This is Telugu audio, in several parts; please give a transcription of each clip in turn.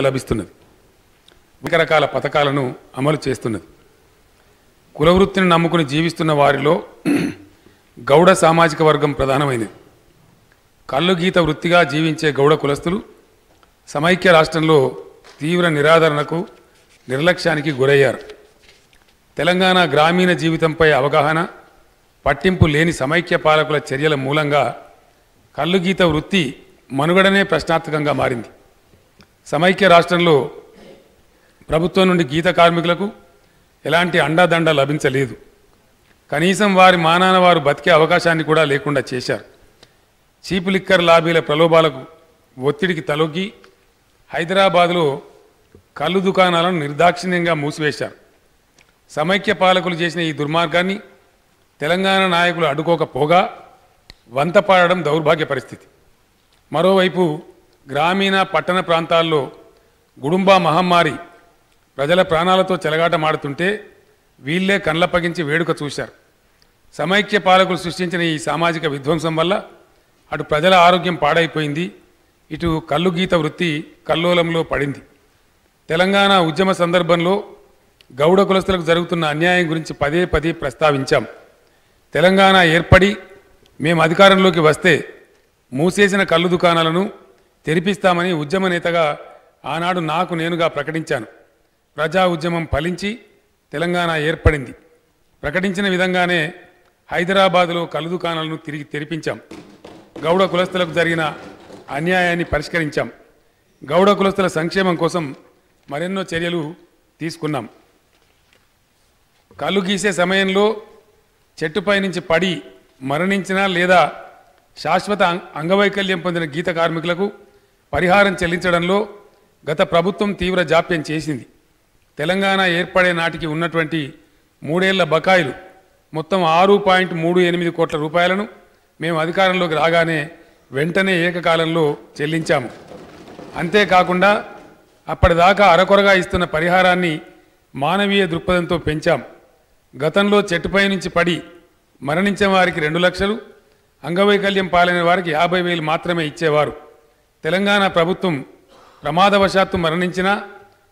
లభిస్తున్నది. అనేక రకాల పథకాలను అమలు చేస్తున్నది. కులవృత్తిని నమ్ముకుని జీవిస్తున్న వారిలో గౌడ సామాజిక వర్గం ప్రధానమైనది. కళ్ళు గీత వృత్తిగా జీవించే గౌడ కులస్తులు సమైక్య రాష్ట్రంలో తీవ్ర నిరాదరణకు నిర్లక్ష్యానికి గురయ్యారు. తెలంగాణ గ్రామీణ జీవితంపై అవగాహన పట్టింపు లేని సమైక్య పాలకుల చర్యల మూలంగా కళ్ళుగీత వృత్తి మనుగడనే ప్రశ్నార్థకంగా మారింది. సమైక్య రాష్ట్రంలో ప్రభుత్వం నుండి గీత కార్మికులకు ఎలాంటి అండదండ లభించలేదు. కనీసం వారి మానాన వారు బతికే అవకాశాన్ని కూడా లేకుండా చేశారు. చీపు లిక్కర్ లాబీల ప్రలోభాలకు ఒత్తిడికి తలొగ్గి హైదరాబాదులో కళ్ళు దుకాణాలను నిర్దాక్షిణ్యంగా మూసివేశారు. సమైక్య పాలకులు చేసిన ఈ దుర్మార్గాన్ని తెలంగాణ నాయకులు అడ్డుకోకపోగా వంతపాడడం దౌర్భాగ్య పరిస్థితి. మరోవైపు గ్రామీణ పట్టణ ప్రాంతాల్లో గుడుంబా మహమ్మారి ప్రజల ప్రాణాలతో చెలగాటమాడుతుంటే వీళ్ళే కండ్లప్పగించి వేడుక చూశారు. సమైక్య పాలకులు సృష్టించిన ఈ సామాజిక విధ్వంసం వల్ల అటు ప్రజల ఆరోగ్యం పాడైపోయింది ఇటు కళ్ళు గీత వృత్తి కల్లోలంలో పడింది. తెలంగాణ ఉద్యమ సందర్భంలో గౌడ కులస్తులకు జరుగుతున్న అన్యాయం గురించి పదే పదే ప్రస్తావించాం. తెలంగాణ ఏర్పడి మేము అధికారంలోకి వస్తే మూసేసిన కళ్ళు దుకాణాలను తెరిపిస్తామని ఉద్యమ నేతగా ఆనాడు నాకు నేనుగా ప్రకటించాను. ప్రజా ఉద్యమం ఫలించి తెలంగాణ ఏర్పడింది. ప్రకటించిన విధంగానే హైదరాబాదులో కళ్ళు దుకాణాలను తిరిగి తెరిపించాం. గౌడ కులస్తులకు జరిగిన అన్యాయాన్ని పరిష్కరించాం. గౌడ కులస్తుల సంక్షేమం కోసం మరెన్నో చర్యలు తీసుకున్నాం. కళ్ళు గీసే సమయంలో చెట్టుపై నుంచి పడి మరణించిన లేదా శాశ్వత అంగవైకల్యం పొందిన గీత కార్మికులకు పరిహారం చెల్లించడంలో గత ప్రభుత్వం తీవ్ర జాప్యం చేసింది. తెలంగాణ ఏర్పడే నాటికి ఉన్నటువంటి మూడేళ్ళ బకాయిలు మొత్తం ఆరు పాయింట్ మూడు ఎనిమిది కోట్ల రూపాయలను మేము అధికారంలోకి రాగానే వెంటనే ఏకకాలంలో చెల్లించాము. అంతేకాకుండా అప్పటిదాకా అరకొరగా ఇస్తున్న పరిహారాన్ని మానవీయ దృక్పథంతో పెంచాం. గతంలో చెట్టుపై నుంచి పడి మరణించిన వారికి రెండు లక్షలు అంగవైకల్యం పాలైన వారికి యాభై వేలు మాత్రమే ఇచ్చేవారు. తెలంగాణ ప్రభుత్వం ప్రమాదవశాత్తు మరణించిన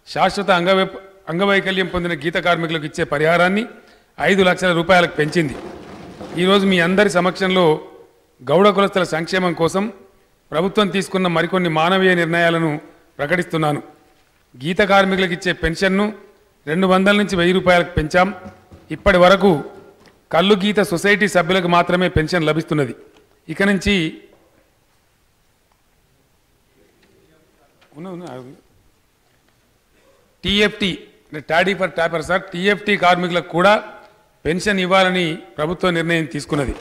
శాశ్వత అంగవై అంగవైకల్యం పొందిన గీత కార్మికులకు ఇచ్చే పరిహారాన్ని ఐదు లక్షల రూపాయలకు పెంచింది. ఈరోజు మీ అందరి సమక్షంలో గౌడ కులస్తుల సంక్షేమం కోసం ప్రభుత్వం తీసుకున్న మరికొన్ని మానవీయ నిర్ణయాలను ప్రకటిస్తున్నాను. గీత కార్మికులకు ఇచ్చే పెన్షన్ను రెండు వందల నుంచి వెయ్యి రూపాయలకు పెంచాం. ఇప్పటి వరకు కళ్ళు గీత సొసైటీ సభ్యులకు మాత్రమే పెన్షన్ లభిస్తున్నది. ఇక నుంచి ఉన్న- ఉన్న- TFT toddy for tapper sir TFT కార్మికులకు కూడా పెన్షన్ ఇవ్వాలని ప్రభుత్వ నిర్ణయం తీసుకున్నది.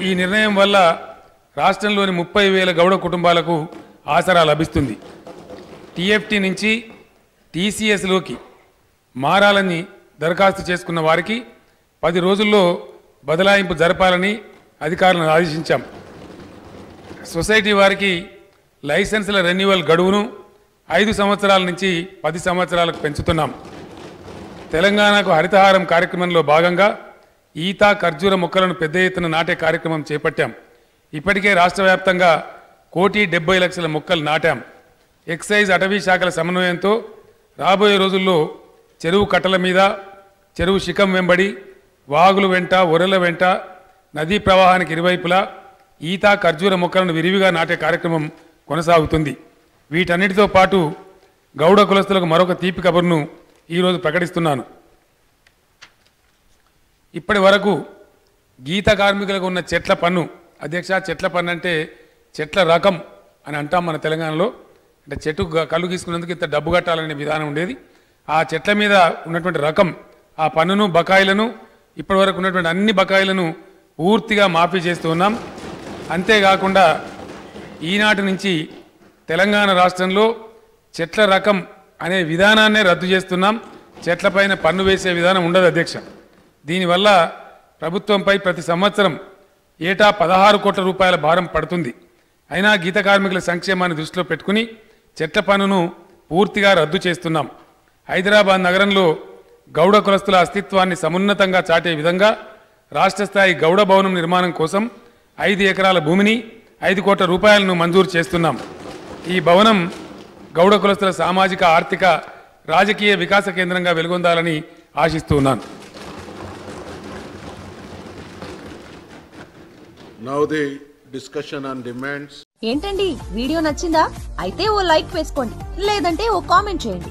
ఈ నిర్ణయం వల్ల రాష్ట్రంలోని ముప్పై వేల గౌడ కుటుంబాలకు ఆసరా లభిస్తుంది. టీఎఫ్టీ నుంచి టీసీఎస్లోకి మారాలని దరఖాస్తు చేసుకున్న వారికి పది రోజుల్లో బదలాయింపు జరపాలని అధికారులను ఆదేశించాం. సొసైటీ వారికి లైసెన్సుల రెన్యువల్ గడువును ఐదు సంవత్సరాల నుంచి పది సంవత్సరాలకు పెంచుతున్నాం. తెలంగాణకు హరితహారం కార్యక్రమంలో భాగంగా ఈత ఖర్జూర మొక్కలను పెద్ద ఎత్తున నాటే కార్యక్రమం చేపట్టాం. ఇప్పటికే రాష్ట్ర వ్యాప్తంగా కోటి డెబ్బై లక్షల మొక్కలు నాటాం. ఎక్సైజ్ అటవీ శాఖల సమన్వయంతో రాబోయే రోజుల్లో చెరువు కట్టల మీద చెరువు శిఖం వెంబడి వాగులు వెంట ఒరెల వెంట నదీ ప్రవాహానికి ఇరువైపులా ఈత ఖర్జూర మొక్కలను విరివిగా నాటే కార్యక్రమం కొనసాగుతుంది. వీటన్నిటితో పాటు గౌడ కులస్తులకు మరొక తీపి కబుర్ను ఈరోజు ప్రకటిస్తున్నాను. ఇప్పటి వరకు గీత కార్మికులకు ఉన్న చెట్ల పన్ను అధ్యక్ష చెట్ల పన్ను అంటే చెట్ల రకం అని అంటాం మన తెలంగాణలో. అంటే చెట్టు గ- కళ్ళు గీసుకున్నందుకు ఇంత డబ్బు కట్టాలనే విధానం ఉండేది. ఆ చెట్ల మీద ఉన్నటువంటి రకం ఆ పన్నును బకాయిలను ఇప్పటి వరకు ఉన్నటువంటి అన్ని బకాయిలను పూర్తిగా మాఫీ చేస్తూ ఉన్నాం. అంతేకాకుండా ఈనాటి నుంచి తెలంగాణ రాష్ట్రంలో చెట్ల రకం అనే విధానాన్నే రద్దు చేస్తున్నాం. చెట్లపైన పన్ను వేసే విధానం ఉండదు అధ్యక్ష. దీనివల్ల ప్రభుత్వంపై ప్రతి సంవత్సరం ఏటా పదహారు కోట్ల రూపాయల భారం పడుతుంది. అయినా గీత కార్మికుల సంక్షేమాన్ని దృష్టిలో పెట్టుకుని చెట్ల పన్నును పూర్తిగా రద్దు చేస్తున్నాం. హైదరాబాద్ నగరంలో గౌడ కులస్తుల అస్తిత్వాన్ని సమున్నతంగా చాటే విధంగా రాష్ట్ర స్థాయి గౌడ భవనం నిర్మాణం కోసం ఐదు ఎకరాల భూమిని ఐదు కోట్ల రూపాయలను మంజూరు చేస్తున్నాం. ఈ భవనం గౌడ కులస్తుల సామాజిక ఆర్థిక రాజకీయ వికాస కేంద్రంగా వెలుగొందాలని ఆశిస్తున్నాను. Now the discussion on demands. ఏంటండి? వీడియో నచ్చిందా? అయితే ఓ లైక్ వేసుకోండి. లేదంటే ఓ కామెంట్ చేయండి.